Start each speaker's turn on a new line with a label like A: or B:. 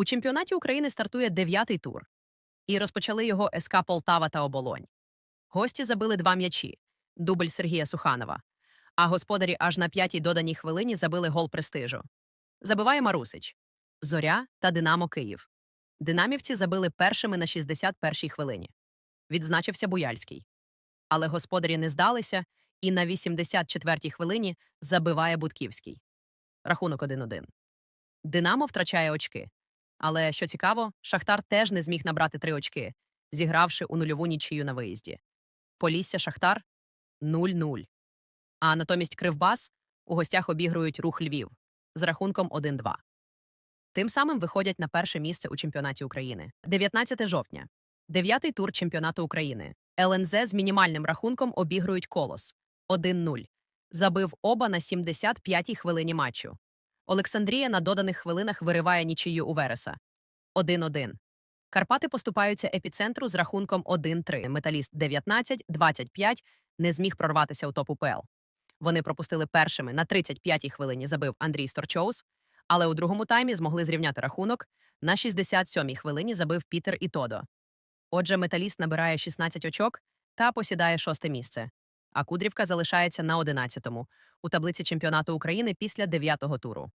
A: У чемпіонаті України стартує дев'ятий тур, і розпочали його СК Полтава та Оболонь. Гості забили два м'ячі дубль Сергія Суханова. А господарі аж на п'ятій доданій хвилині забили гол престижу. Забиває Марусич, Зоря та Динамо Київ. Динамівці забили першими на 61-й хвилині. Відзначився Буяльський. Але господарі не здалися і на 84-й хвилині забиває Будківський. Рахунок 1-1. Динамо втрачає очки. Але що цікаво, Шахтар теж не зміг набрати три очки, зігравши у нульову нічию на виїзді. Полісся Шахтар 0-0. А натомість Кривбас у гостях обігрують рух Львів з рахунком 1-2. Тим самим виходять на перше місце у чемпіонаті України. 19 жовтня. Дев'ятий тур чемпіонату України. ЛНЗ з мінімальним рахунком обігрують колос 1-0. Забив оба на 75-й хвилині матчу. Олександрія на доданих хвилинах вириває нічию у Вереса 1-1. Карпати поступаються епіцентру з рахунком 1-3. Металіст 19-25 не зміг прорватися у топ УПЛ. Вони пропустили першими на 35-й хвилині забив Андрій Сторчоус, але у другому таймі змогли зрівняти рахунок. На 67-й хвилині забив Пітер і Тодо. Отже, металіст набирає 16 очок та посідає шосте місце. А Кудрівка залишається на 11-му у таблиці чемпіонату України після 9-го туру.